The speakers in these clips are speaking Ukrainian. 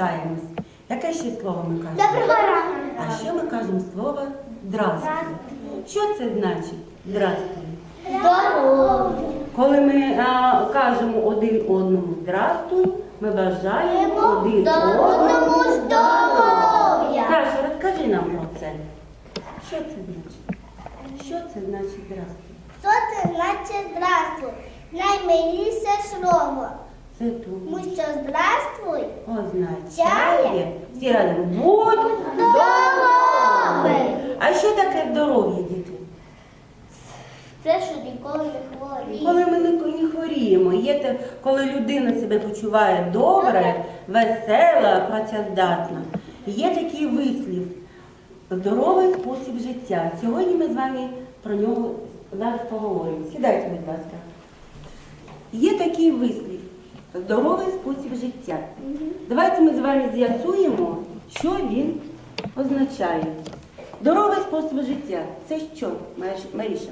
вітаємось. Яке ще слово ми кажемо? Доброго ранку. А ще ми кажемо слово «здравствуй». Що це значить «здравствуй»? Здоров'я. Коли ми а, кажемо один одному «здравствуй», ми бажаємо один одному Одному здоров'я. Саша, розкажи нам про це. Що це значить? Що це значить «здравствуй»? Що це значить здравствуй? Наймиліше слово. Це тут. Тому що здравствуй означає всі разом будь здоровий. А що таке здоров'я, діти? Це що ніколи не хворіє. Коли ми не, не хворіємо, є те, коли людина себе почуває добре, весела, працездатна. Є такий вислів здоровий спосіб життя. Сьогодні ми з вами про нього зараз поговоримо. Сідайте, будь ласка. Є такий вислів здоровий спосіб життя. Давайте ми з вами з'ясуємо, що він означає. Здоровий спосіб життя це що, Маріша?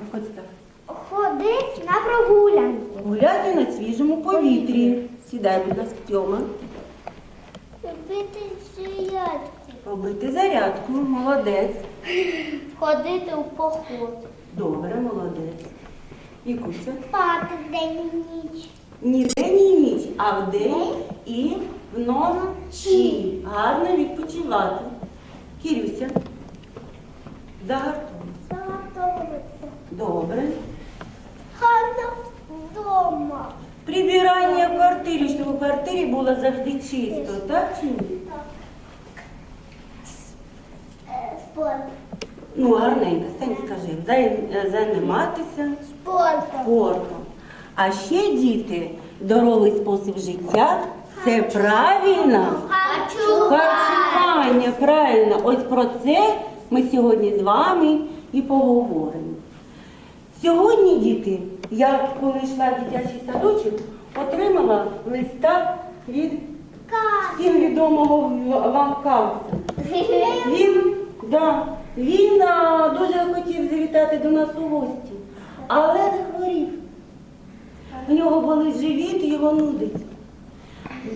Виходьте. Ходить на прогулянку. Гуляти на свіжому повітрі. Сідай, будь ласка, Тьома. Робити зарядку. Робити зарядку. Молодець. Ходити у поход. Добре, молодець. Вікуся. Спати день і ніч. Ні день, ні ніч, а вдень і вночі. Гарно відпочивати. Кірюся. Загартуй. Заготовитися. Добре. Гарно вдома. Прибирання в квартирі, щоб у квартирі було завжди чисто, так чи ні? Е, Спорт. Ну, гарненько, стань, скажи, е, займатися Спортом. спортом. А ще діти, здоровий спосіб життя це правильно харчування. Правильно, ось про це ми сьогодні з вами і поговоримо. Сьогодні, діти, я коли йшла в дитячий садочок, отримала листа від всім відомого вам Кавса. Він, да, він а, дуже хотів завітати до нас у гості, але У нього болить живіт його нудить.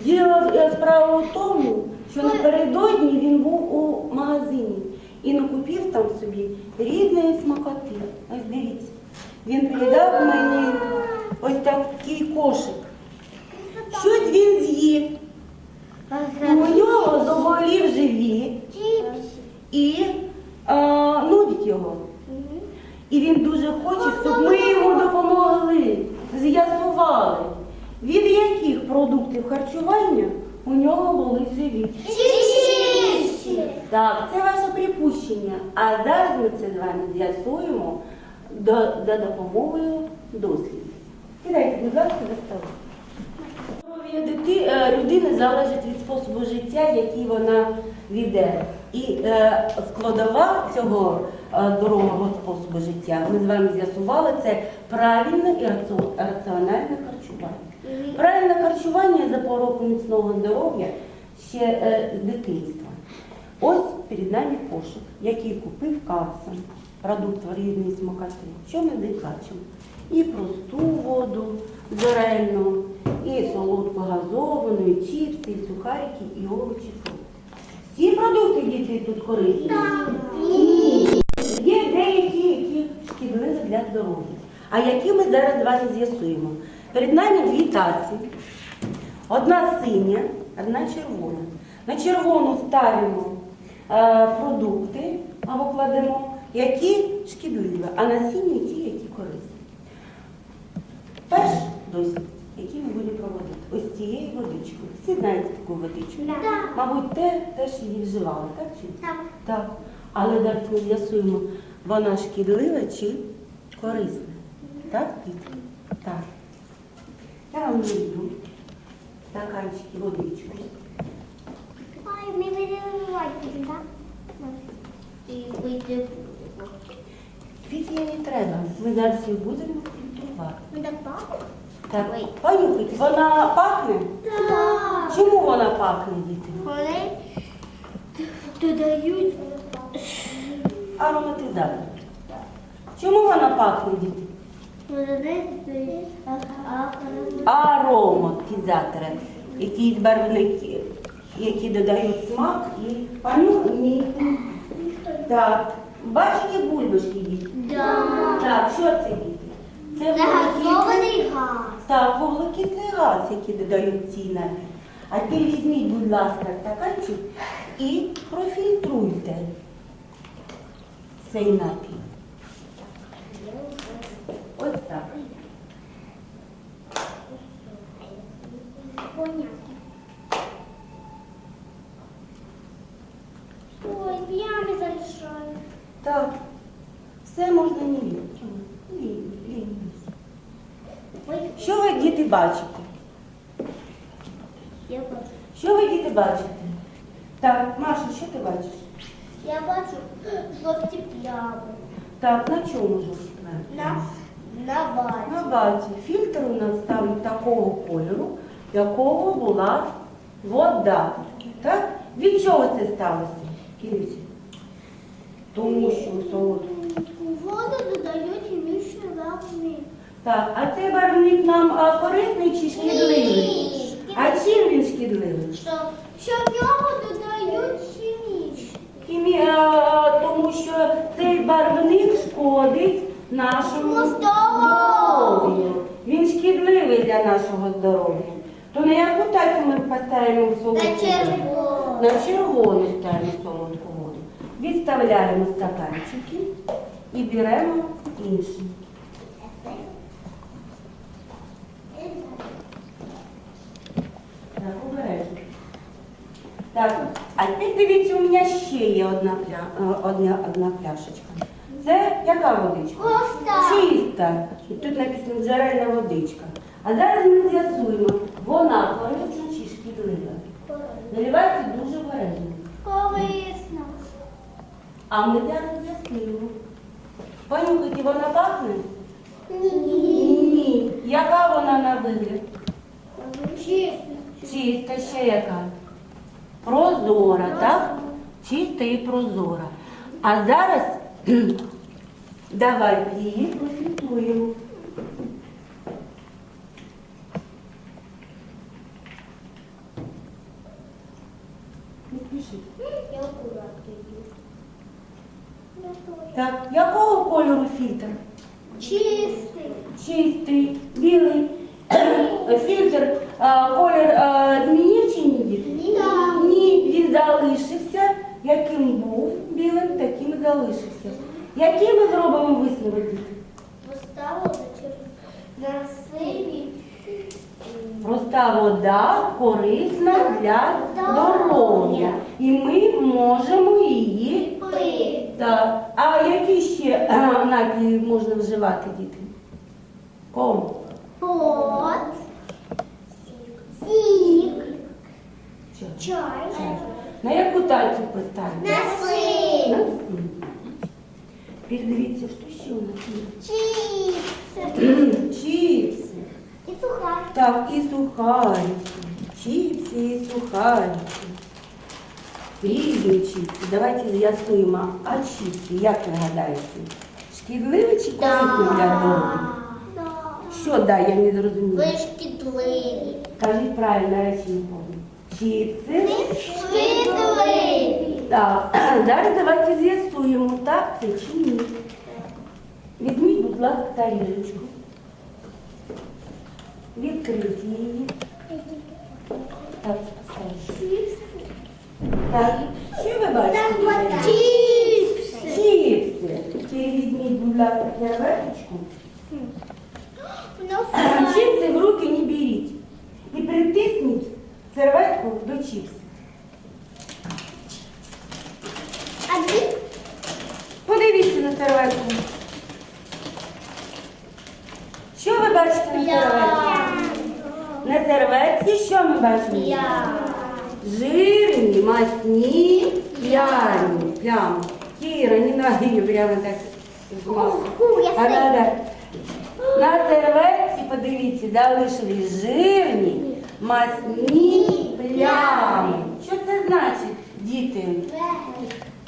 Діло е, справа у тому, що напередодні він був у магазині і накупив там собі різної смакоти. Ось дивіться. Він передав мені ось такий кошик. Щось він з'їв. У нього заболів живіт і а, нудить його. І він дуже хоче, щоб ми йому допомогли, з'ясували, від яких продуктів харчування у нього були живі. Так, це ваше припущення. А зараз ми це з вами з'ясуємо до, за допомогою дослідів. Сідайте, будь ласка, до столу. Здоров'я е, людини залежить від способу життя, який вона веде. І е, складова цього е, здорового способу життя, ми з вами з'ясували, це правильне і раціональне харчування. Правильне харчування запоруку міцного здоров'я ще е, з дитинства. Ось перед нами кошик, який купив капсом, продукт різної смакоти. Що ми де бачимо? І просту воду зерельну, і солодку газовану, і чіпси, і сухарики, і овочі. Всі продукти діти тут корисні? Ні. Є деякі, які шкідливі для здоров'я. А які ми зараз з вами з'ясуємо? Перед нами дві таці. Одна синя, одна червона. На червону ставимо е, продукти або кладемо, які шкідливі, а на синю ті, які корисні. Перший досвід, який ми будемо проводити, ось цією водичкою. Всі знаєте таку водичку? Так. Мабуть, те, теж її вживали, так чи? Так. Так. Але ми з'ясуємо, вона шкідлива чи корисна. Так, діти? Так. Я вам люблю стаканчики водичку. Ой, ми виливати, так? І вийде. Піти не треба. Ми зараз її будемо фільтрувати. Ну, так? Так, понюхайте, вона пахне? Так. Чому вона пахне, діти? Вони додають Ароматизатор. Чому вона пахне, діти? Ароматизатори. якісь барвники, які додають смак і понюхайте. Так, бачите бульбашки діти? Да. Так, що це діти? Це Це газований газ. Так, вуглекислий газ, який додають цій напій. А тепер візьміть, будь ласка, стаканчик і профільтруйте цей напій. Ось так. Понятно. Ой, п'ями залишаю. Так. Все можна не літи. Лінь, лінь. Ой, Що ви, діти, бачите? я бачу. Що ви, діти, бачите? Так, Маша, що ти бачиш? Я бачу жовті плями. Так, на чому ж ви? На, на вазі. На базі фільтр у нас там такого кольору, якого була вода. Так? Від чого це сталося? Кирюся? Тому що солодко. Воду додають хімічні барвник. Так, а цей барвник нам а, корисний чи шкідливий? Ні. А чим він шкідливий? Що, що в нього додають хімічні. Хімі... а, тому що цей барвник шкодить нашому Ну, здоров'ю. здоров'ю. Він шкідливий для нашого здоров'я. То на яку тацю ми поставимо в солодку? На червону. На червону ставимо солодку воду. Відставляємо стаканчики і беремо інший. Так, обережно. Так, а тепер дивіться, у мене ще є одна, пля... е, одна, одна пляшечка. Це яка водичка? Коста. Чиста. Тут написано джерельна водичка. А зараз ми з'ясуємо, вона корисна чи шкідлива. Наливайте дуже обережно. Корисно. А ми зараз з'ясуємо. Понюхайте, вона пахне? Ні. Ні. Яка вона на вигляд? Чесно. Чиста, ще яка? Прозора, так? Чиста і прозора. А зараз давайте її теж. Так, якого кольору фільтр? Чистий. Чистий, білий. Фільтр, колір а, змінив чи ні? Ні. Він залишився, яким був білим, таким і залишився. Який ми зробимо сиві. Проста вода корисна для здоров'я. І ми можемо її. Пи. Так. А які ще напії можна вживати, діти? Кому? Пот. Сік. Що? Чай. На яку сив. На син. Тепер дивіться, що ще у нас є. Чіпси. Чіпси. І сухар. Так, і сухарики. Чіпси і сухарики. Різні чіпси. Давайте з'ясуємо, а чіпси, як ви гадаєте? Шкідливі чи корисні для здоров'я? Що да, я не зрозуміла. Ви шкідливі. Кажіть правильно речення. Чіпси. Шкідливі. Так, зараз давайте з'ясуємо, так це чи ні. Візьміть, будь ласка, тарілочку. Відкрийте її. Так, поставте. Так, що ви бачите? Чіпси. Чіпси. Візьміть, будь ласка, серветочку. Ну, Чіпси в руки не беріть. І притисніть серветку до чіпсів. А ви? Подивіться на серветку. Що ви бачите на серветці? На серветці що ми бачимо? Жирні, масні, п'яні. Прямо. Кіра, не її прямо так. А надо. На серветці, подивіться, залишили жирні, масні плями. Що це значить, діти?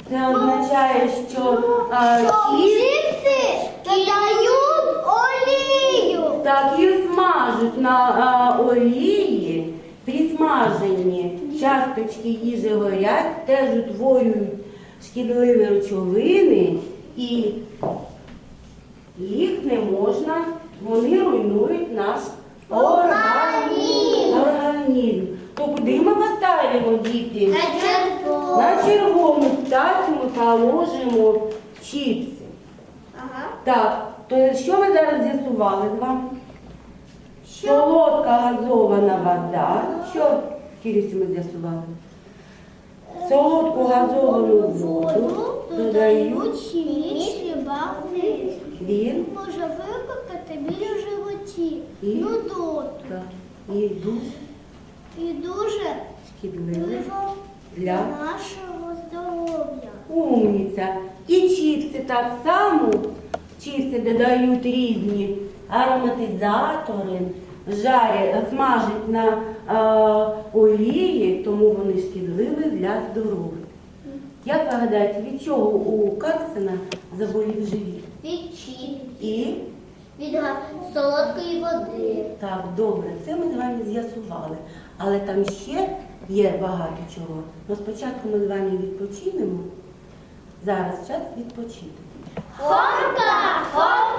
Це означає, що а, Чіпси олію. так і смажуть на а, олії при підсмажені часточки їжі горять, теж утворюють шкідливі речовини і їх не можна, вони руйнують наш організм. організм. То куди ми поставимо діти? На червону птацю ми положимо чіпси. Ага. Так, то що ми зараз з'ясували з вами? Солодка газована вода. Що, Кирюсі, ми з'ясували? Солодку газовану воду додають чилі, бавлі. він Може викликати біля животі, І? нудоту. так, і дуже І дуже шкідливий впливом для нашого здоров'я. умниця. І чіпси так само. Чіпси додають різні ароматизатори, жарять, смажать на е, олії, тому вони шкідливі для здоров'я. Як ви гадаєте, від чого у Карсена заболів живіт? Від чилі, І від солодкої води. так, добре, це ми з вами з'ясували. Але там ще є багато чого. Ну спочатку ми з вами відпочинемо. Зараз час відпочити. Хомка, хомка,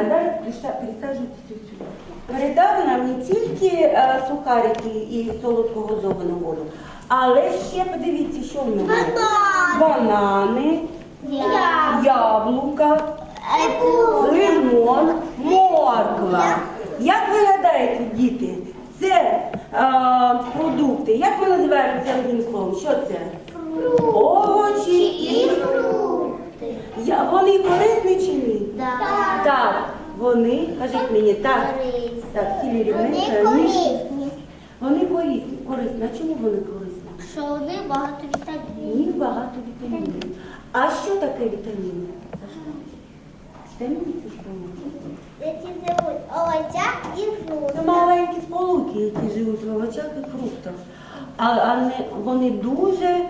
А зараз присаджуйтесь сюди. Передали нам не тільки е, сухарики і солодку газовану воду, але ще подивіться, що в ньому. є. Банани, яблука, лимон, морква. Як ви гадаєте, діти, це е, продукти, як ми називаємо це одним словом? Що це? Овочі і фрукти. Я, вони корисні чи ні? Так. Так, вони, кажіть мені, так. Так, всі рівненько, ніж- Вони корисні, корисні. А чому вони корисні? Що вони багато вітамінів. них багато вітамінів. А що таке вітаміни? Вітаміни це що? Які живуть і фрукти. Це маленькі сполуки, які живуть в овочах і фруктах. А, а не, вони дуже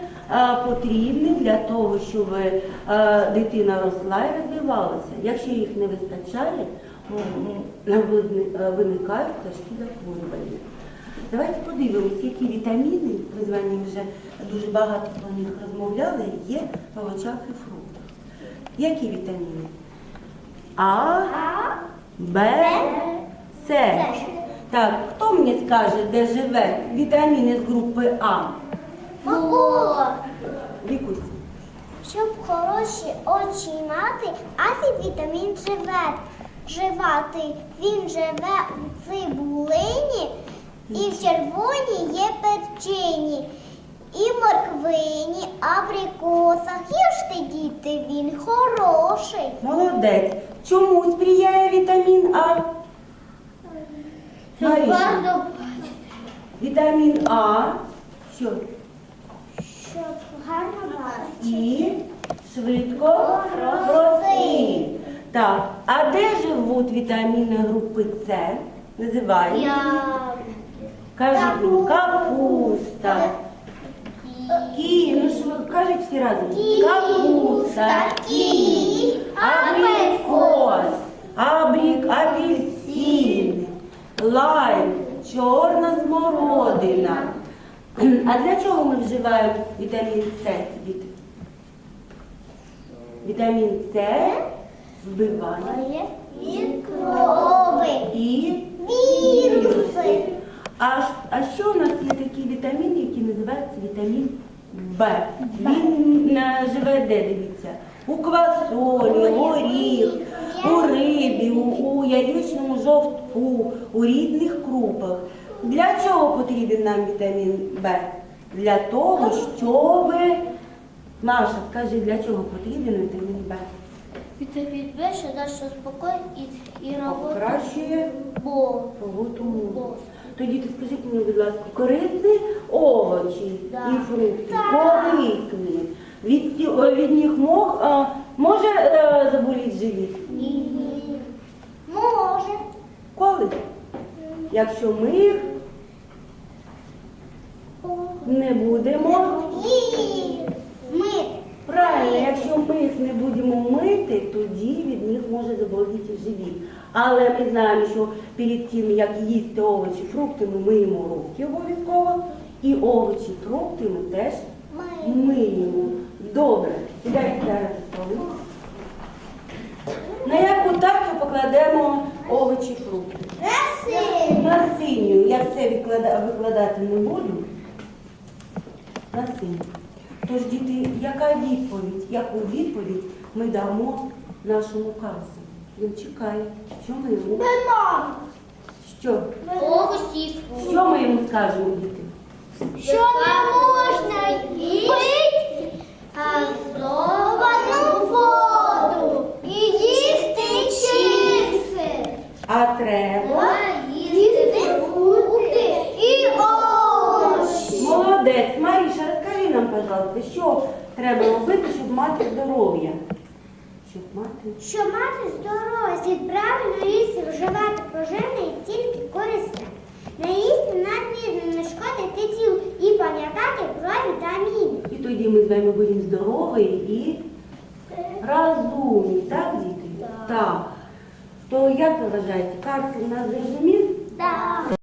потрібні для того, щоб дитина росла і розвивалася. Якщо їх не вистачає, м, визни- а, виникають тяжкі захворювання. Давайте подивимось, які вітаміни, ми з вами вже дуже багато про них розмовляли, є в овочах і фруктах. Які вітаміни? А, Б, С. Так, хто мені скаже, де живе вітаміни з групи А? Микола. Вікусь. Щоб хороші очі мати, афі вітамін живе. Живати. Він живе у цибулині і в червоній є перчині. І в морквині, абрикосах. Їжте, діти, він хороший. Молодець. Чому сприяє вітамін А? Маріша. Вітамін А. Що? Щоб гарно бачити. І швидко рости. Так, а де живуть вітаміни групи С? Називають. Я Кажуть капуста. Кі, ну що ви кажуть всі разом? Капуста, кі, абрикос, абрик, апельсин, лайм, чорна смородина. А для чого ми вживаємо вітамін С. Вітамін С вбиває мікроби. і Віруси. А, а що у нас є такі вітаміни, які називаються вітамін Б? Він живе де, дивіться? У квасолі, горіх, у рибі, у, у яєчному жовтку, у різних крупах. Для чого потрібен нам вітамін Б? Для того, щоб Маша, скажи, для чого потрібен вітамін Б? Підбільше нашу спокій і, і роботу. Покращує роботу мозку. Тоді ти скажіть мені, будь ласка, корисні овочі Да. і фрукти, Так. корисні. Від, від них мог, а, може е, заболіти живіт? Ні. Може. Коли? Якщо ми їх не будемо. Ні. Ми. Правильно, якщо ми їх не будемо мити, тоді від них може заболіти живіт. Але ми знаємо, що перед тим, як їсти овочі, фрукти, ми миємо руки обов'язково. І овочі, фрукти ми теж миємо. Добре, сідайте зараз за столу. На яку тацю покладемо овочі, фрукти? Раси. На синю. Я все викладати не буду. На синю. Тож, діти, яка відповідь? Яку відповідь ми дамо нашому касу? Він чекає. Що ми йому? Що? Що ми йому скажемо, діти? Що не можна пити газовану воду і їсти чипси. А треба. їсти фрукти і овочі. Молодець. Маріша, розкажи нам, пожалуйста, що треба робити, щоб мати здоров'я? Щоб мати. Щоб мати здоров'я, слід правильно їсти, вживати поживне і тільки корисне. Не їсти надмірно не шкодити тілу і пам'ятати про вітаміни. І тоді ми з вами будемо здорові і розумні, так, діти? Так. То як ви вважаєте, Карсик нас зрозумів? Так.